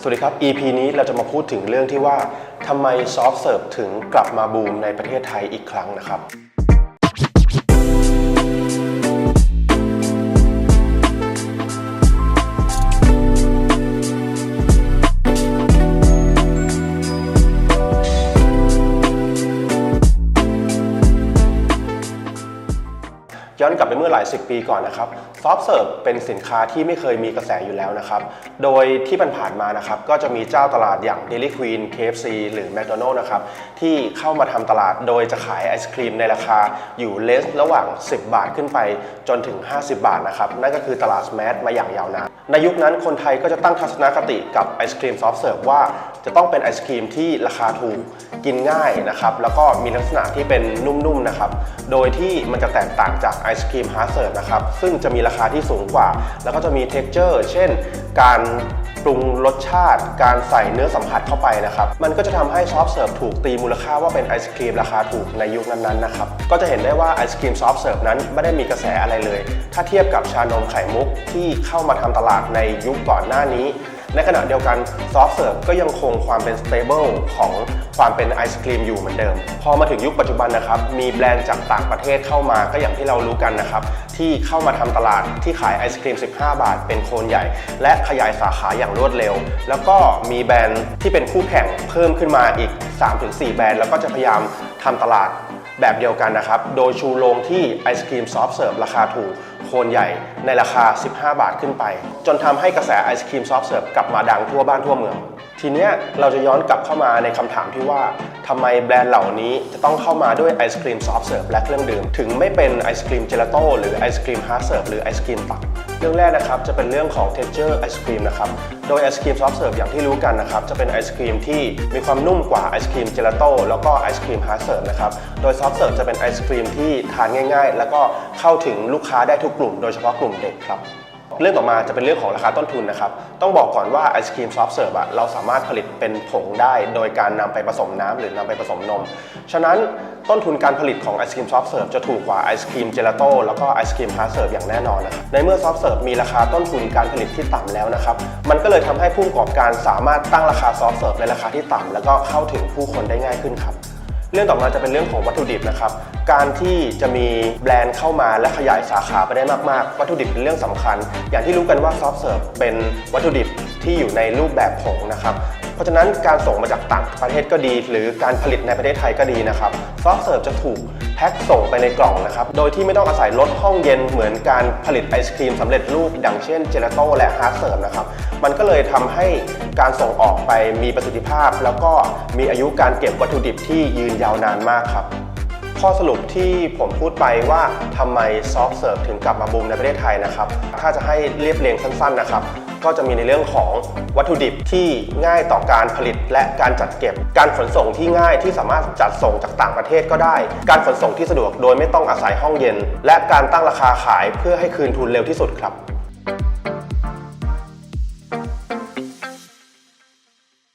สวัสดีครับ EP นี้เราจะมาพูดถึงเรื่องที่ว่าทำไมซอฟต์เสิร์ฟถึงกลับมาบูมในประเทศไทยอีกครั้งนะครับ ย้อนกลับไปเมื่อหลายสิบปีก่อนนะครับซอฟต์เสิร์ฟเป็นสินค้าที่ไม่เคยมีกระแสอยู่แล้วนะครับ โดยที่ผ่านมานะครับก็จะมีเจ้าตลาดอย่าง Dairy Queen KFC หรือ McDonald's นะครับที่เข้ามาทำตลาดโดยจะขายไอศครีมในราคาอยู่เลสระหว่าง 10 บาทขึ้นไปจนถึง 50 บาทนะครับนั่นก็คือตลาดแมสมาอย่างยาวนาน ในยุคนั้นคนไทยก็จะตั้งทัศนคติกับไอศครีมซอฟต์เสิร์ฟว่าจะต้องเป็นไอศครีมที่ราคาถูกกินง่ายนะครับแล้วก็มีลักษณะที่เป็นนุ่มๆนะครับโดยที่มันจะแตกต่างจากไอศครีมฮาร์ดเสิร์ฟนะครับซึ่งจะมีราคาที่สูงกว่า แล้วก็จะมีเท็กเจอร์เช่นการปรุงรสชาติ การใส่เนื้อสัมผัสเข้าไปนะครับ มันก็จะทำให้ซอฟเสิร์ฟถูกตีมูลค่าว่าเป็นไอศครีมราคาถูกในยุคนั้นๆนะครับ ก็จะเห็นได้ว่าไอศครีมซอฟเสิร์ฟนั้นไม่ได้มีกระแสอะไรเลย ถ้าเทียบกับชานมไข่มุกที่เข้ามาทำตลาดในยุคก่อนหน้านี้ ในขณะเดียวกันซอฟต์เสิร์ฟก็ยังคงความเป็นสเตเบิลของความเป็นไอศครีมอยู่เหมือนเดิม พอมาถึงยุคปัจจุบันนะครับ มีแบรนด์จากต่างประเทศเข้ามาก็อย่างที่เรารู้กันนะครับ ที่เข้ามาทำตลาดที่ขายไอศครีม 15 บาท เป็นโคนใหญ่ และขยายสาขาอย่างรวดเร็ว แล้วก็มีแบรนด์ที่เป็นคู่แข่งเพิ่มขึ้นมาอีก 3-4 แบรนด์แล้วก็จะพยายามทำตลาดแบบเดียวกันนะครับ โดยชูโรงที่ไอศครีมซอฟต์เสิร์ฟราคาถูก คนใหญ่ในราคา 15 บาทขึ้นไป จนทำให้กระแสไอศครีมซอฟต์เสิร์ฟกลับมาดังทั่วบ้านทั่วเมือง ทีเนี้ยเราจะย้อนกลับเข้ามาในคำถามที่ว่าทำไมแบรนด์เหล่านี้จะต้องเข้ามาด้วยไอศครีมซอฟต์เสิร์ฟและเครื่องดื่ม ถึงไม่เป็นไอศครีมเจลาโต้หรือไอศครีมฮาร์ดเสิร์ฟหรือไอศครีมตักเรื่องแรกนะครับจะเป็นเรื่องของ texture ไอศครีมนะครับโดยไอศครีมซอฟต์เสิร์ฟอย่างที่รู้กันนะครับจะเป็นไอศครีมที่มีความนุ่มกว่าไอศครีมเจลาโต้แล้วก็ไอศครีมฮาร์ดเสิร์ฟนะครับโดยซอฟต์เสิร์ฟจะเป็นไอศครีมที่ทานง่าย ๆ แล้วก็เข้าถึงลูกค้าได้ทุกกลุ่ม โดยเฉพาะกลุ่มเด็กครับ เรื่องต่อมาจะเป็นเรื่องของราคาต้นทุนนะครับ ต้องบอกก่อนว่าไอศครีมซอฟต์เสิร์ฟอะเราสามารถผลิตเป็นผงได้ โดยการนำไปผสมน้ำหรือนำไปผสมนม ฉะนั้นต้นทุนการผลิตของไอศครีมซอฟต์เสิร์ฟจะถูกกว่าไอศครีมเจลาโต้แล้วก็ไอศครีมฮาร์ดเสิร์ฟอย่างแน่นอนนะครับในเมื่อซอฟต์เสิร์ฟมีราคาต้นทุนการผลิตที่ต่ำแล้วนะครับ มันก็เลยทำให้ผู้ประกอบการสามารถตั้งราคาซอฟต์เสิร์ฟในราคาที่ต่ำแล้วก็เข้าถึงผู้คนได้ง่ายขึ้นครับ เรื่องต่อมาจะเป็นเรื่องของวัตถุดิบนะครับ การที่จะมีแบรนด์เข้ามาและขยายสาขาไปได้มากๆ วัตถุดิบเป็นเรื่องสำคัญ อย่างที่รู้กันว่าซอฟต์เสิร์ฟเป็นวัตถุดิบที่อยู่ในรูปแบบผงนะครับ เพราะฉะนั้นการส่งมาจากต่างประเทศก็ดี หรือการผลิตในประเทศไทยก็ดีนะครับซอฟเสิร์ฟจะถูกแพ็คส่งไปในกล่องนะครับ โดยที่ไม่ต้องอาศัยรถห้องเย็นเหมือนการผลิตไอศครีมสำเร็จรูป ดังเช่นเจลาโต้และฮาร์ดเสิร์ฟนะครับ มันก็เลยทำให้การส่งออกไปมีประสิทธิภาพ แล้วก็มีอายุการเก็บวัตถุดิบที่ยืนยาวนานมากครับ ข้อสรุปที่ผมพูดไปว่าทำไมซอฟต์เสิร์ฟถึงกลับมาบูมในประเทศไทยนะครับ ถ้าจะให้เรียบเรียงสั้นๆนะครับ ก็จะมีในเรื่องของวัตถุดิบที่ง่ายต่อการผลิตและการจัดเก็บ การขนส่งที่ง่ายที่สามารถจัดส่งจากต่างประเทศก็ได้ การขนส่งที่สะดวกโดยไม่ต้องอาศัยห้องเย็น และการตั้งราคาขายเพื่อให้คืนทุนเร็วที่สุดครับ